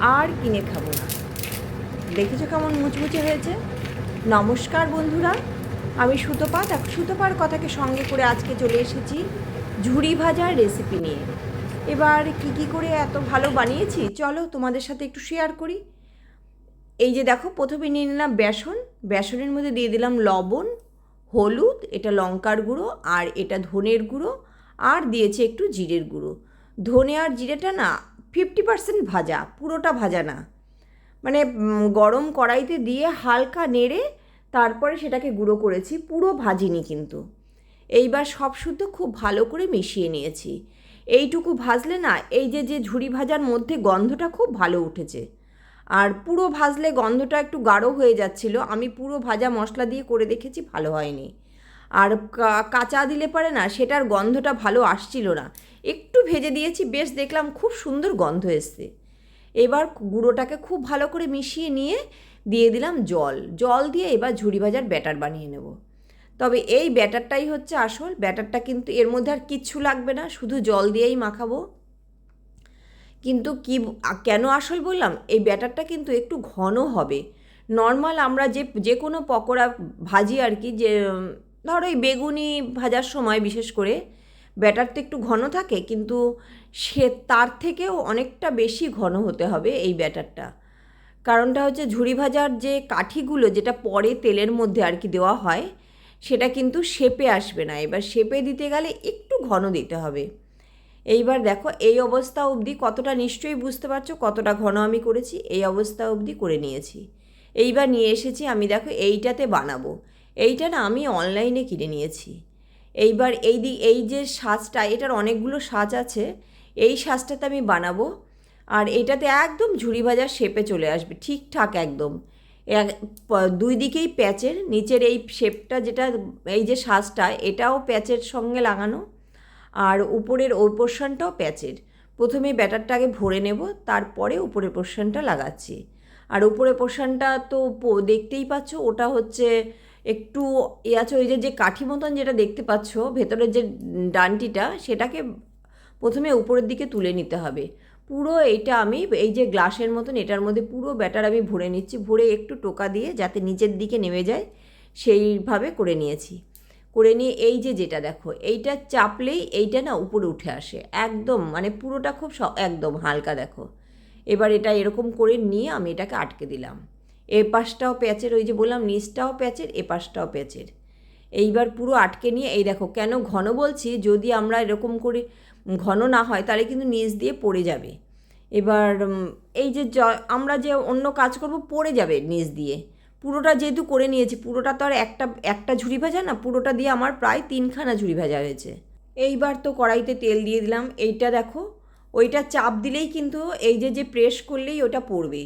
আর কিনে খাব না। দেখেছ কেমন মুচমুচে হয়েছে? নমস্কার বন্ধুরা, আমি সুতোপাত। এক সুতোপার কথাকে সঙ্গে করে আজকে চলে এসেছি ঝুড়ি ভাজার রেসিপি নিয়ে। এবার কি কি করে এত ভালো বানিয়েছি, চলো তোমাদের সাথে একটু শেয়ার করি। এই যে দেখো, প্রথমে নিয়ে নিলাম বেসন। বেসনের মধ্যে দিয়ে দিলাম লবণ, হলুদ, এটা লঙ্কার গুঁড়ো আর এটা ধনের গুঁড়ো, আর দিয়েছে একটু জিরের গুঁড়ো। ধনে আর জিরেটা না ফিফটি পার্সেন্ট ভাজা, পুরোটা ভাজা না। মানে গরম কড়াইতে দিয়ে হালকা নেড়ে তারপরে সেটাকে গুঁড়ো করেছি, পুরো ভাজিনি কিন্তু। এইবার সব শুদ্ধ খুব ভালো করে মিশিয়ে নিয়েছি। এইটুকু ভাজলে না, এই যে যে ঝুড়ি ভাজার মধ্যে গন্ধটা খুব ভালো উঠেছে। আর পুরো ভাজলে গন্ধটা একটু গাঢ় হয়ে যাচ্ছিল, আমি পুরো ভাজা মশলা দিয়ে করে দেখেছি, ভালো হয়নি। আর কাঁচা দিলে পারে না, সেটার গন্ধটা ভালো আসছিল না। একটু ভেজে দিয়েছি, বেশ দেখলাম খুব সুন্দর গন্ধ এসছে। এবার গুঁড়োটাকে খুব ভালো করে মিশিয়ে নিয়ে দিয়ে দিলাম জল। জল দিয়ে এবার ঝুড়ি ভাজার ব্যাটার বানিয়ে নেব। তবে এই ব্যাটারটাই হচ্ছে আসল, ব্যাটারটা কিন্তু এর মধ্যে আর কিচ্ছু লাগবে না, শুধু জল দিয়েই মাখাবো। কিন্তু কি কেন আসল বললাম? এই ব্যাটারটা কিন্তু একটু ঘন হবে। নর্মাল আমরা যে যে কোনো পকোড়া ভাজি আর কি, যে ধরো এই বেগুনি ভাজার সময় বিশেষ করে, ব্যাটার তো একটু ঘন থাকে, কিন্তু সে তার থেকেও অনেকটা বেশি ঘন হতে হবে এই ব্যাটারটা। কারণটা হচ্ছে ঝুড়ি ভাজার যে কাঠিগুলো, যেটা পরে তেলের মধ্যে আর কি দেওয়া হয়, সেটা কিন্তু শেপে আসবে না। এবার শেপে দিতে গেলে একটু ঘন দিতে হবে। এইবার দেখো, এই অবস্থা অবধি কতটা নিশ্চয়ই বুঝতে পারছ, কতটা ঘন আমি করেছি, এই অবস্থা অবধি করে নিয়েছি। এইবার নিয়ে এসেছি আমি দেখো এইটাতে বানাবো। এইটা না আমি অনলাইনে কিনে নিয়েছি। এইবার এই দি, এই যে সাজটা, এটার অনেকগুলো সাজ আছে। এই সাজটাতে আমি বানাবো। আর এটাতে একদম ঝুড়ি ভাজার শেপে চলে আসবে, ঠিকঠাক একদম। এক- দুই দিকেই প্যাচের, নিচের এই শেপটা যেটা, এই যে সাজটা, এটাও প্যাচের সঙ্গে লাগানো। আর উপরের ওই পোর্শনটাও প্যাচের। প্রথমে ব্যাটারটাকে ভরে নেব, তারপরে উপরের পোর্শনটা লাগাচ্ছি। আর উপরের পোর্শনটা তো দেখতেই পাচ্ছ, ওটা হচ্ছে একটু এ আছে ওই যে যে কাঠি মতন যেটা দেখতে পাচ্ছ, ভেতরের যে ডানটিটা, সেটাকে প্রথমে উপরের দিকে তুলে নিতে হবে। পুরো এইটা আমি, এই যে গ্লাসের মতন, এটার মধ্যে পুরো ব্যাটার আমি ভরে নিচ্ছি, ভরে একটু টোকা দিয়ে যাতে নিচের দিকে নেমে যায়, সেইভাবে করে নিয়েছি। করে নিয়ে এই যে যেটা দেখো, এইটা চাপলেই এইটা না উপরে উঠে আসে, একদম মানে পুরোটা খুব একদম হালকা দেখো। এবার এটা এরকম করে নিয়ে আমি এটাকে আটকে দিলাম। এ পাশটাও প্যাচের, ওই যে বললাম নিচটাও প্যাচের, এ পাশটাও প্যাচের। এইবার পুরো আটকে নিয়ে, এই দেখো কেন ঘন বলছি, যদি আমরা এরকম করে ঘন না হয়, তাহলে কিন্তু নিচ দিয়ে পড়ে যাবে। এবার এই যে আমরা যে অন্য কাজ করব, পড়ে যাবে নিচ দিয়ে। পুরোটা যেহেতু করে নিয়েছি, পুরোটা তো আর একটা একটা ঝুড়ি ভাজা না, পুরোটা দিয়ে আমার প্রায় তিনখানা ঝুড়ি ভাজা হয়েছে। এইবার তো কড়াইতে তেল দিয়ে দিলাম, এইটা দেখো, ওইটা চাপ দিলেই কিন্তু এই যে যে প্রেস করলেই ওটা পড়বে।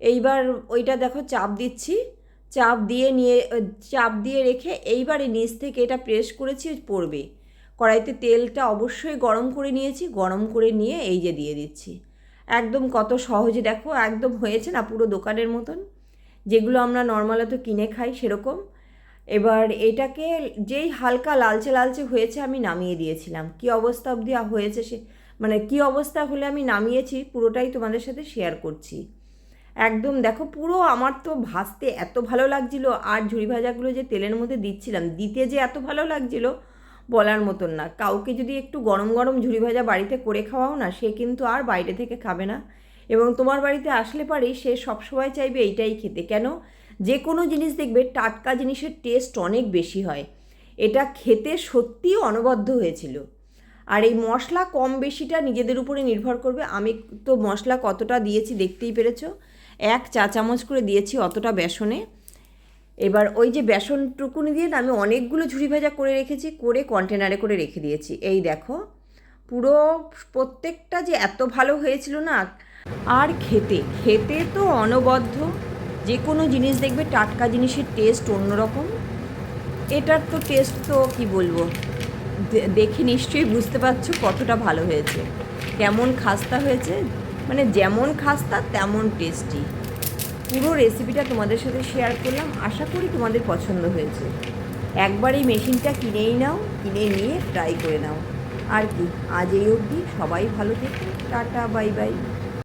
এইবার ওইটা দেখো চাপ দিচ্ছি। চাপ দিয়ে নিয়ে, চাপ দিয়ে রেখে এইবারে নিচ থেকে এটা প্রেস করেছি পড়বে। কড়াইতে তেলটা অবশ্যই গরম করে নিয়েছি, গরম করে নিয়ে এই যে দিয়ে দিচ্ছি। একদম কত সহজে দেখো, একদম হয়েছে না পুরো দোকানের মতন। যেগুলো আমরা নর্মালত কিনে খাই সেরকম। এবার এটাকে যেই হালকা লালচে লালচে হয়েছে আমি নামিয়ে দিয়েছিলাম। কি অবস্থা অবধি হয়েছে সে মানে কি অবস্থা হলে আমি নামিয়েছি পুরোটাই তোমাদের সাথে শেয়ার করছি। একদম দেখো, পুরো আমার তো ভাজতে এত ভালো লাগছিল, আর ঝুড়ি ভাজাগুলো যে তেলের মধ্যে দিচ্ছিলাম, দিতে যে এত ভালো লাগছিল বলার মতন না। কাউকে যদি একটু গরম গরম ঝুড়ি ভাজা বাড়িতে করে খাওয়াও না, সে কিন্তু আর বাইরে থেকে খাবে না। এবং তোমার বাড়িতে আসলে পারেই সে সবসময় চাইবে এইটাই খেতে। কেন? যে কোনো জিনিস দেখবে, টাটকা জিনিসের টেস্ট অনেক বেশি হয়। এটা খেতে সত্যিই অনবদ্য হয়েছিল। আর এই মশলা কম বেশিটা নিজেদের উপরে নির্ভর করবে। আমি তো মশলা কতটা দিয়েছি দেখতেই পেরেছ। এক চা চামচ করে দিয়েছি অতটা বেসনে। এবার ওই যে বেসন টুকুনি দিয়ে আমি অনেকগুলো ঝুড়ি ভাজা করে রেখেছি, করে কন্টেনারে করে রেখে দিয়েছি। এই দেখো, পুরো প্রত্যেকটা যে এত ভালো হয়েছিল না, আর খেতে খেতে তো অনবদ্য। যে কোনো জিনিস দেখবে টাটকা জিনিসের টেস্ট অন্যরকম। এটার তো টেস্ট তো কি বলব? দেখে নিশ্চয়ই বুঝতে পারছ কতটা ভালো হয়েছে। কেমন খাস্তা হয়েছে। মানে যেমন খাস্তা, তেমন টেস্টি পুরো রেসিপিটা তোমাদের সাথে শেয়ার করলাম। আশা করি তোমাদের পছন্দ হয়েছে। একবার এই মেশিনটা কিনেই নাও, কিনে নিয়ে ট্রাই করে নাও। আর কি, আজ এই অবধি। সবাই ভালো থেকো। Tata bye bye